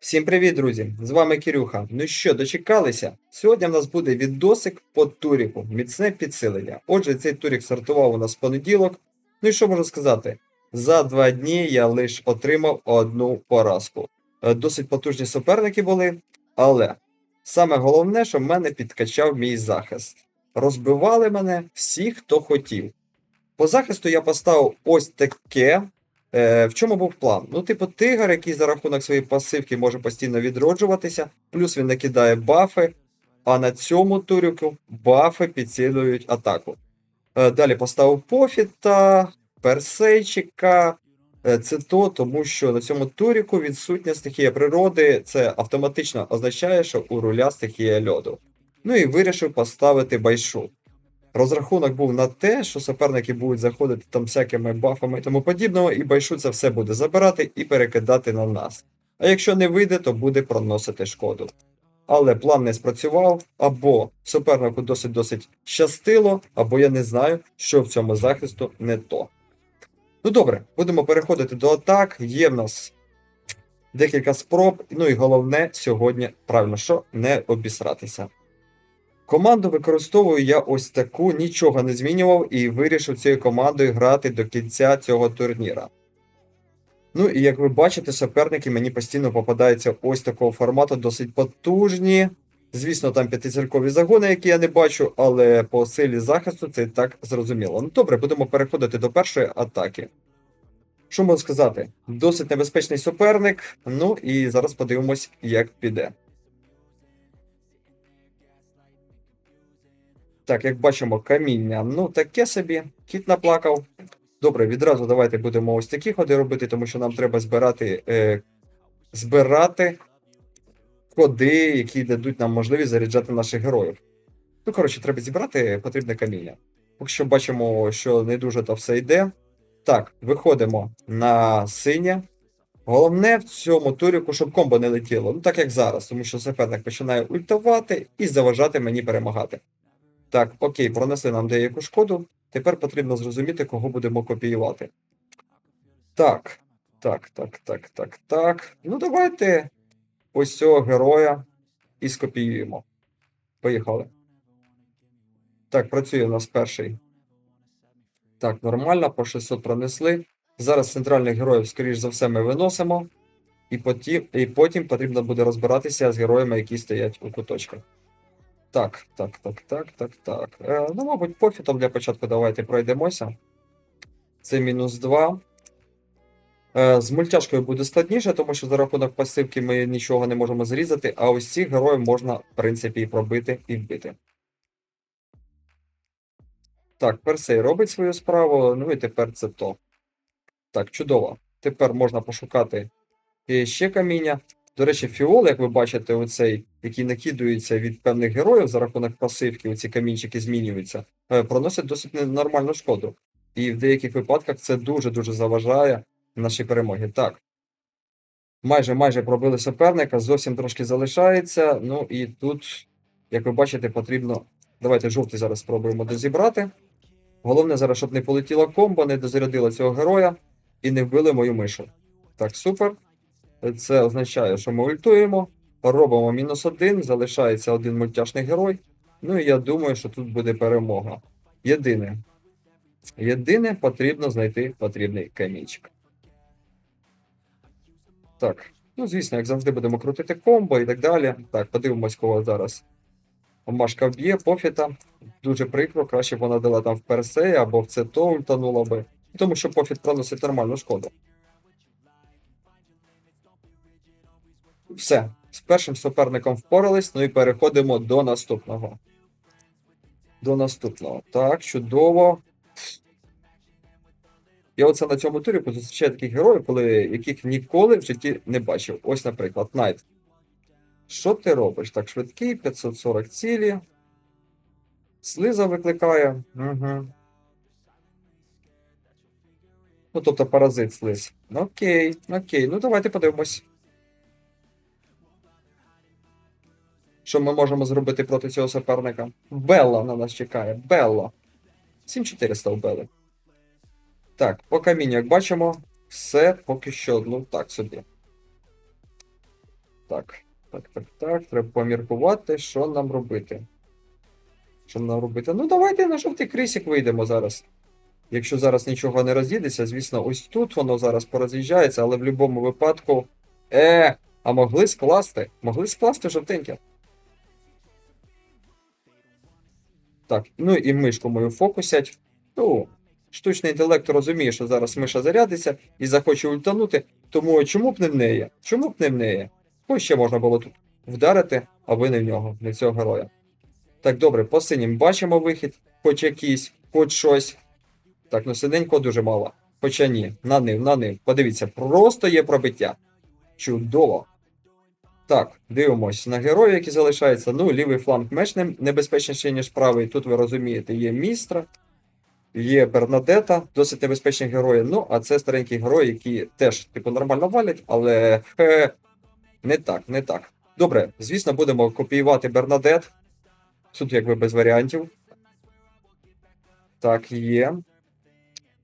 Всім привіт, друзі! З вами Кирюха. Ну що, дочекалися? Сьогодні в нас буде відосик по туріку, міцне підсилення. Отже, цей турік стартував у нас в понеділок. Ну і що можу сказати? За два дні я лише отримав одну поразку. Е, Досить потужні суперники були, але саме головне, що в мене підкачав мій захист. Розбивали мене всі, хто хотів. По захисту я поставив ось таке. Е, в чому був план? Ну, типу, тигр, який за рахунок своєї пасивки може постійно відроджуватися, плюс він накидає бафи, а на цьому турюку бафи підсилюють атаку. Е, далі поставив пофіта, персейчика. Е, Це то, тому що на цьому туріку відсутня стихія природи, це автоматично означає, що у руля стихія льоду. Ну і вирішив поставити байшу. Розрахунок був на те, що суперники будуть заходити там всякими бафами і тому подібного, і байшу це все буде забирати і перекидати на нас. А якщо не вийде, то буде проносити шкоду. Але план не спрацював, або супернику досить-досить щастило, або я не знаю, що в цьому захисту не то. Ну добре, будемо переходити до атак. Є в нас декілька спроб. Ну і головне сьогодні, правильно, що не обісратися. Команду використовую я ось таку, нічого не змінював і вирішив цією командою грати до кінця цього турніра. Ну і як ви бачите, суперники мені постійно попадаються ось такого формату, досить потужні. Звісно, там п'ятизіркові загони, які я не бачу, але по силі захисту це так зрозуміло. Ну добре, будемо переходити до першої атаки. Що можу сказати? Досить небезпечний суперник. Ну і зараз подивимось, як піде. Так, як бачимо, каміння. Ну, таке собі. Кіт наплакав. Добре, відразу давайте будемо ось такі ходи робити, тому що нам треба збирати, е, збирати ходи, які дадуть нам можливість заряджати наших героїв. Ну, коротше, треба зібрати потрібне каміння. Поки що бачимо, що не дуже то все йде. Так, виходимо на синє. Головне в цьому туріку, щоб комбо не летіло. Ну, так як зараз, тому що суперник починає ультувати і заважати мені перемагати. Так, окей, пронесли нам деяку шкоду. Тепер потрібно зрозуміти, кого будемо копіювати. Так, так, так, так, так, так. Ну, давайте ось цього героя і скопіюємо. Поїхали. Так, працює у нас перший. Так, нормально, по 600 пронесли. Зараз центральних героїв, скоріш за все, ми виносимо. І потім, і потім потрібно буде розбиратися з героями, які стоять у куточках. Так, так, так, так, так, так. Е, ну, мабуть, пофітом для початку давайте пройдемося. Це мінус 2. Е, з мультяшкою буде складніше, тому що за рахунок пасивки ми нічого не можемо зрізати, а ось цих героїв можна, в принципі, і пробити і вбити. Так, Персей робить свою справу, ну і тепер це то. Так, чудово. Тепер можна пошукати е, ще каміння. До речі, фіол, як ви бачите, оцей, який накидується від певних героїв за рахунок пасивки, оці камінчики змінюються, е, проносять досить нормальну шкоду. І в деяких випадках це дуже-дуже заважає нашій перемогі. Так. Майже майже пробили суперника, зовсім трошки залишається. Ну і тут, як ви бачите, потрібно. Давайте жовтий зараз спробуємо дозібрати. Головне зараз, щоб не полетіла комбо, не дозарядила цього героя і не вбили мою мишу. Так, супер. Це означає, що ми ультуємо, робимо мінус один, залишається один мультяшний герой. Ну і я думаю, що тут буде перемога. Єдине. Єдине потрібно знайти потрібний камінчик. Так. Ну, звісно, як завжди будемо крутити комбо і так далі. Так, подивимось, кого зараз. Машка вб'є, пофіта. Дуже прикро, краще б вона дала там в персей або в ЦТО ультанула би. Тому що пофіт проносить нормальну шкоду. Все, з першим суперником впорались, ну і переходимо до наступного. До наступного. Так, чудово. Я оце на цьому турі зустрічаю таких героїв, коли, яких ніколи в житті не бачив. Ось, наприклад, Найт. Що ти робиш? Так, швидкий, 540 цілі. Слиза викликає. Угу. Ну, тобто паразит слиз. Окей, окей. Ну давайте подивимось. Що ми можемо зробити проти цього суперника? Белла на нас чекає. Белла. 7400 вбили. Так, по камінню, як бачимо, все поки що, ну так собі. Так, так, так, так. Треба поміркувати, що нам робити. Що нам робити? Ну, давайте на жовтий крисик вийдемо зараз. Якщо зараз нічого не роз'їдеться, звісно, ось тут воно зараз пороз'їжджається, але в будь-якому випадку. Е, а могли скласти? Могли скласти жовтеньке. Так, ну і мишку мою фокусять. Ну, штучний інтелект розуміє, що зараз миша зарядиться і захоче ультанути, тому чому б не в неї? Чому б не в неї? Ось ще можна було тут вдарити, аби не в нього, не в цього героя. Так, добре, по синім бачимо вихід, хоч якийсь, хоч щось. Так, ну синенького дуже мало. Хоча ні, на нив, на нив. Подивіться, просто є пробиття. Чудово. Так, дивимось на героя, який залишається. Ну, лівий фланг меч небезпечніший, ніж правий. Тут ви розумієте, є містра, є Бернадета, досить небезпечні герої. Ну, а це старенький герой, які теж, типу, нормально валять, але хе, не так, не так. Добре, звісно, будемо копіювати Бернадет. Тут якби без варіантів. Так, є.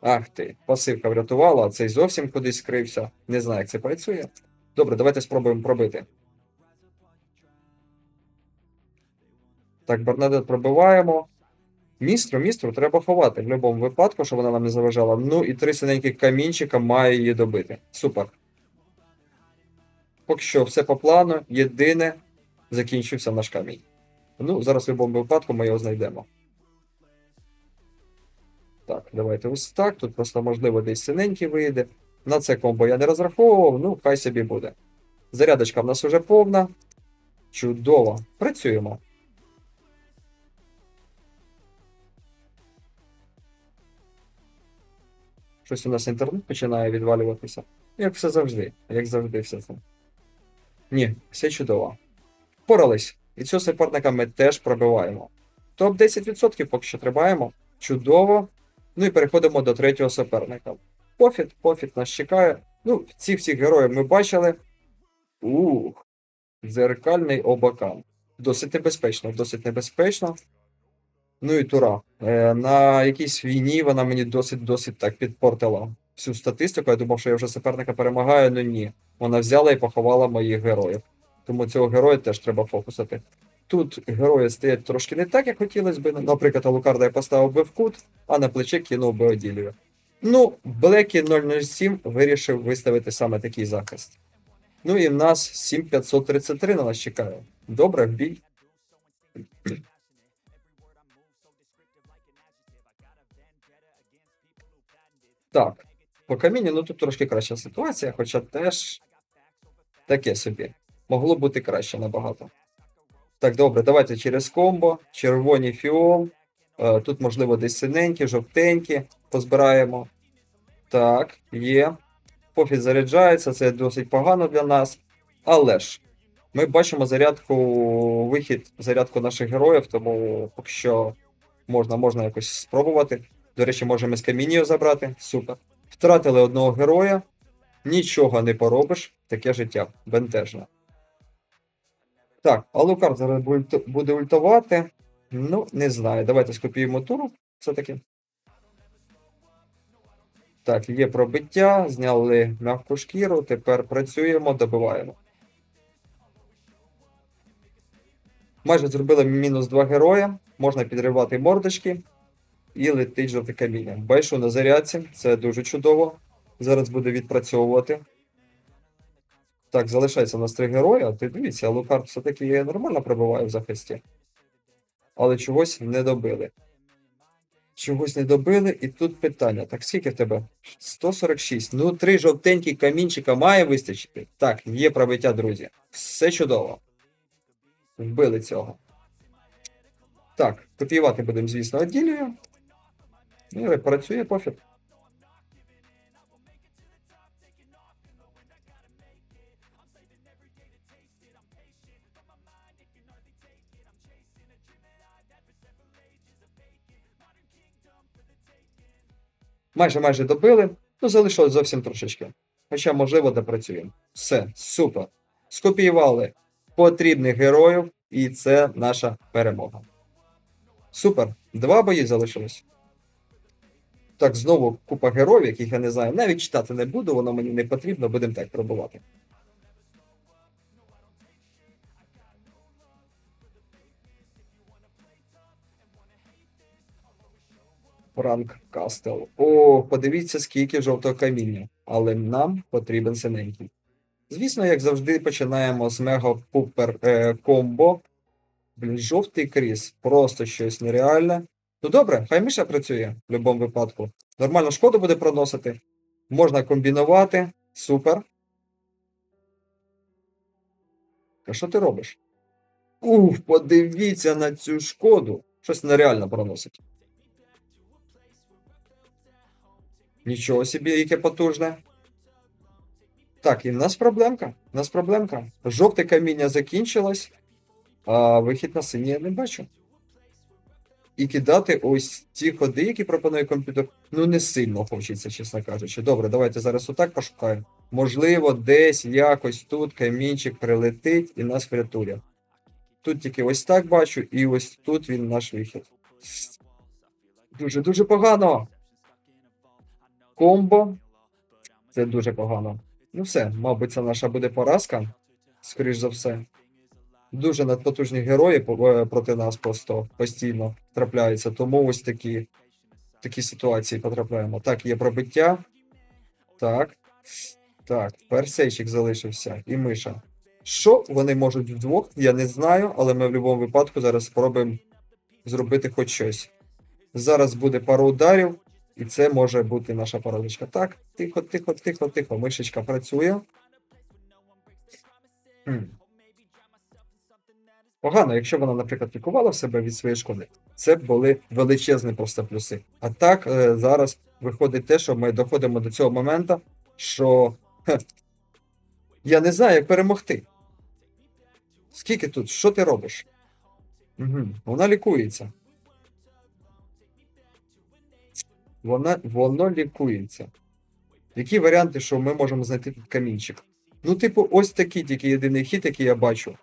Ах ти, пасивка врятувала, а цей зовсім кудись скрився. Не знаю, як це працює. Добре, давайте спробуємо пробити. Так, Бернадет пробиваємо. Містру, містру треба ховати в будь-якому випадку, щоб вона нам не заважала. Ну і три синеньких камінчика має її добити. Супер. Поки що все по плану. Єдине, закінчився наш камінь. Ну, зараз в будь-якому випадку ми його знайдемо. Так, давайте ось так. Тут просто можливо десь синенький вийде. На це комбо я не розраховував, ну хай собі буде. Зарядочка в нас уже повна. Чудово. Працюємо. Щось у нас інтернет починає відвалюватися. Як все завжди. Як завжди, все це. Ні, все чудово. Порались. І цього суперника ми теж пробиваємо. Топ 10% поки що тримаємо. Чудово. Ну і переходимо до третього суперника. Пофіт, пофіт нас чекає. Ну, цих всіх героїв ми бачили. Ух. Дзеркальний обакан. Досить небезпечно, досить небезпечно. Ну і тура. Е, на якійсь війні вона мені досить-досить так підпортила всю статистику. Я думав, що я вже суперника перемагаю, але ні. Вона взяла і поховала моїх героїв. Тому цього героя теж треба фокусити. Тут герої стоять трошки не так, як хотілося б. Наприклад, Алукарда я поставив би в кут, а на плече кинув би Оділію. Ну, Блекі 007 вирішив виставити саме такий захист. Ну і в нас 7533 на нас чекає. Добре, в бій. Так, по камінню, ну тут трошки краща ситуація, хоча теж таке собі. Могло бути краще набагато. Так, добре, давайте через комбо. Червоні фіол. Е, Тут, можливо, десь синенькі, жовтенькі позбираємо. Так, є. Пофіт заряджається, це досить погано для нас. Але ж, ми бачимо зарядку, вихід, зарядку наших героїв, тому поки що можна, можна якось спробувати. До речі, можемо з камінію забрати. Супер. Втратили одного героя. Нічого не поробиш. Таке життя. Бентежне. Так, Алукар зараз буде ультувати. Ну, не знаю. Давайте скопіюємо туру. Все-таки. Так, є пробиття, зняли м'яку шкіру, тепер працюємо, добиваємо. Майже зробили мінус два героя. Можна підривати мордочки і летить жовте каміння. Байшу на зарядці, це дуже чудово. Зараз буде відпрацьовувати. Так, залишається у нас три герої, а ти дивіться, Лукард все-таки нормально пробиває в захисті. Але чогось не добили. Чогось не добили, і тут питання. Так, скільки в тебе? 146. Ну, три жовтенькі камінчика має вистачити. Так, є пробиття, друзі. Все чудово. Вбили цього. Так, копіювати будемо, звісно, оділію. Ну, і працює пофіг. Майже майже добили, ну залишилось зовсім трошечки. Хоча, можливо, допрацюємо. Все, супер. Скопіювали потрібних героїв, і це наша перемога. Супер. Два бої залишилось так знову купа героїв, яких я не знаю. Навіть читати не буду, воно мені не потрібно, будемо так пробувати. Франк Кастел. О, подивіться, скільки жовтого каміння, але нам потрібен синенький. Звісно, як завжди, починаємо з мега пупер е, комбо. Блін, жовтий кріс, просто щось нереальне. Ну добре, хай Миша працює в будь-якому випадку. Нормально шкоду буде проносити. Можна комбінувати. Супер. А що ти робиш? Уф, подивіться на цю шкоду. Щось нереально проносить. Нічого собі, яке потужне. Так, і в нас проблемка. В нас проблемка. Жовте каміння закінчилось, а вихід на синій я не бачу. І кидати ось ці ходи, які пропонує комп'ютер, ну не сильно хочеться, чесно кажучи. Добре, давайте зараз отак пошукаємо. Можливо, десь якось тут камінчик прилетить і нас врятує. Тут тільки ось так бачу, і ось тут він наш вихід. Дуже-дуже погано. Комбо. Це дуже погано. Ну все, мабуть, це наша буде поразка. Скоріш за все. Дуже надпотужні герої е, проти нас просто постійно трапляються. Тому ось такі, такі ситуації потрапляємо. Так, є пробиття. Так. Так, персейчик залишився і миша. Що вони можуть вдвох, я не знаю, але ми в будь-якому випадку зараз спробуємо зробити хоч щось. Зараз буде пара ударів, і це може бути наша поразочка. Так, тихо, тихо, тихо, тихо. Мишечка працює. Погано, якщо вона, наприклад, лікувала себе від своєї шкоди, це були величезні просто плюси. А так е, зараз виходить те, що ми доходимо до цього моменту, що я не знаю, як перемогти. Скільки тут? Що ти робиш? Угу. Вона лікується. Вона, воно лікується. Які варіанти, що ми можемо знайти тут камінчик? Ну, типу, ось такий тільки єдиний хід, який я бачу.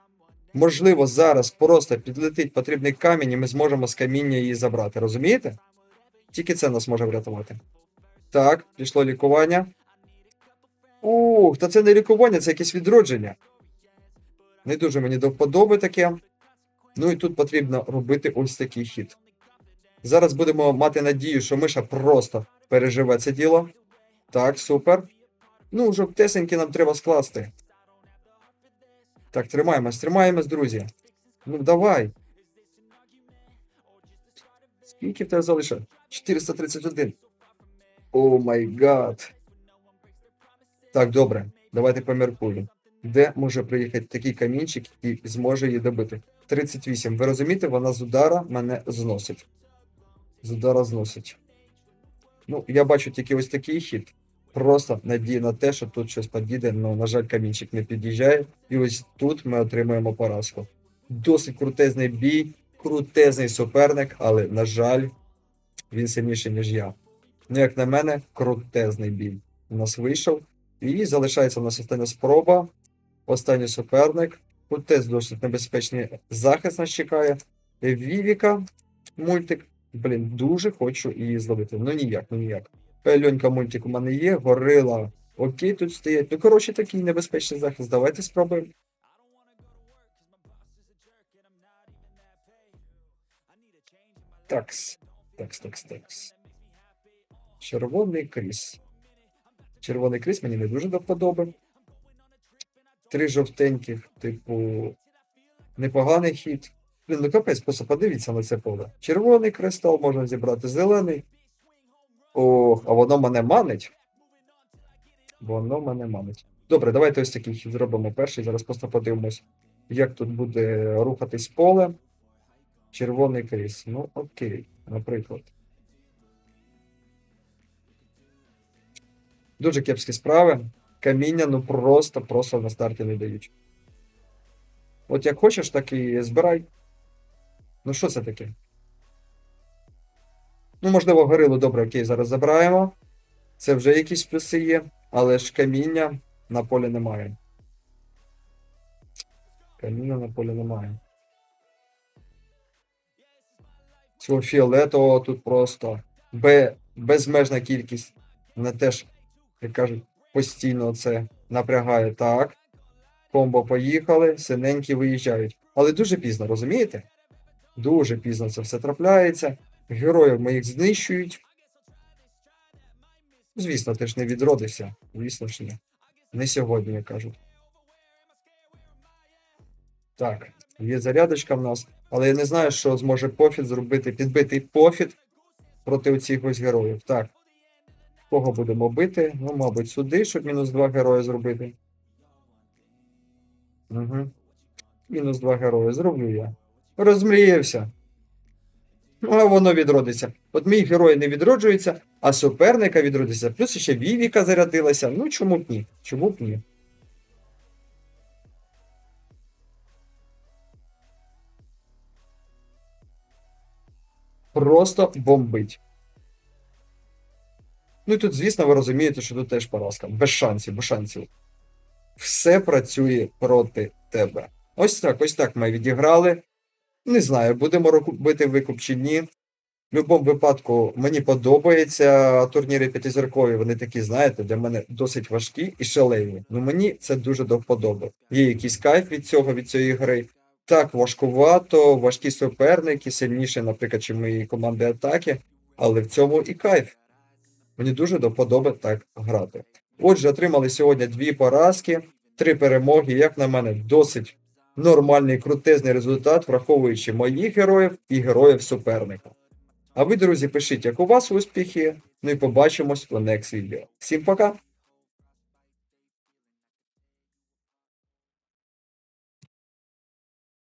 Можливо, зараз просто підлетить потрібний камінь, і ми зможемо з каміння її забрати. Розумієте? Тільки це нас може врятувати. Так, пішло лікування. Ух, та це не лікування, це якесь відродження. Не дуже мені до вподоби таке. Ну і тут потрібно робити ось такий хід. Зараз будемо мати надію, що Миша просто переживе це діло. Так, супер. Ну, жовтесенькі нам треба скласти. Так, тримаємось, тримаємось, друзі. Ну, давай. Скільки в тебе залишилось? 431. О май гад. Так, добре. Давайте поміркуємо. Де може приїхати такий камінчик і зможе її добити? 38. Ви розумієте, вона з удара мене зносить. З удара зносить. Ну, я бачу тільки ось такий хід. Просто надія на те, що тут щось підійде, але, на жаль, камінчик не під'їжджає. І ось тут ми отримуємо поразку. Досить крутезний бій, крутезний суперник, але, на жаль, він сильніший, ніж я. Ну, як на мене, крутезний бій у нас вийшов. І залишається у нас остання спроба. Останній суперник. Тут теж досить небезпечний захист нас чекає. Вівіка, мультик. Блін, дуже хочу її зловити. Ну ніяк, ну ніяк. Льонька мультик у мене є, горила. Окей, тут стоять. Ну, коротше, такий небезпечний захист. Давайте спробуємо. Такс. Такс, такс, такс. Червоний кріс. Червоний кріс мені не дуже до. Три жовтеньких, типу, непоганий хід. Блін, ну капець, просто подивіться на це поле. Червоний кристал можна зібрати, зелений. Ох, а воно мене манить. Воно мене манить. Добре, давайте ось такий хід зробимо перший. Зараз просто подивимось, як тут буде рухатись поле. Червоний кріс. Ну, окей, наприклад. Дуже кепські справи. Каміння, ну просто, просто на старті не дають. От як хочеш, так і збирай. Ну що це таке? Ну, можливо, горилу добре, окей, зараз забираємо. Це вже якісь плюси є, але ж каміння на полі немає. Каміння на полі немає. Цього фіолетового тут просто бе- безмежна кількість. Мене теж, як кажуть, постійно це напрягає. Так. Комбо поїхали, синенькі виїжджають. Але дуже пізно, розумієте? Дуже пізно це все трапляється. Героїв моїх знищують. Звісно, ти ж не відродишся. Звісно ж ні. Не сьогодні, як кажуть. Так, є зарядочка в нас. Але я не знаю, що зможе пофіт зробити. Підбитий пофіт проти оцих ось героїв. Так. Кого будемо бити? Ну, мабуть, сюди, щоб мінус 2 герої зробити. Угу. Мінус 2 герої. Зроблю я. Розмріявся. Воно відродиться. От мій герой не відроджується, а суперника відродиться. Плюс ще Вівіка зарядилася. Ну чому б ні? Чому б ні? Просто бомбить. Ну і тут, звісно, ви розумієте, що тут теж поразка. Без шансів, без шансів. Все працює проти тебе. Ось так, ось так ми відіграли. Не знаю, будемо робити викуп чи ні. В будь-якому випадку мені подобаються турніри п'ятизіркові. Вони такі, знаєте, для мене досить важкі і шалені. Ну мені це дуже до. Є якийсь кайф від цього, від цієї гри. Так, важкувато, важкі суперники, сильніші, наприклад, чи мої команди атаки, але в цьому і кайф. Мені дуже до так грати. Отже, отримали сьогодні дві поразки, три перемоги, як на мене, досить нормальний крутезний результат, враховуючи моїх героїв і героїв суперника. А ви, друзі, пишіть, як у вас успіхи. Ну і побачимось в next відео. Всім пока!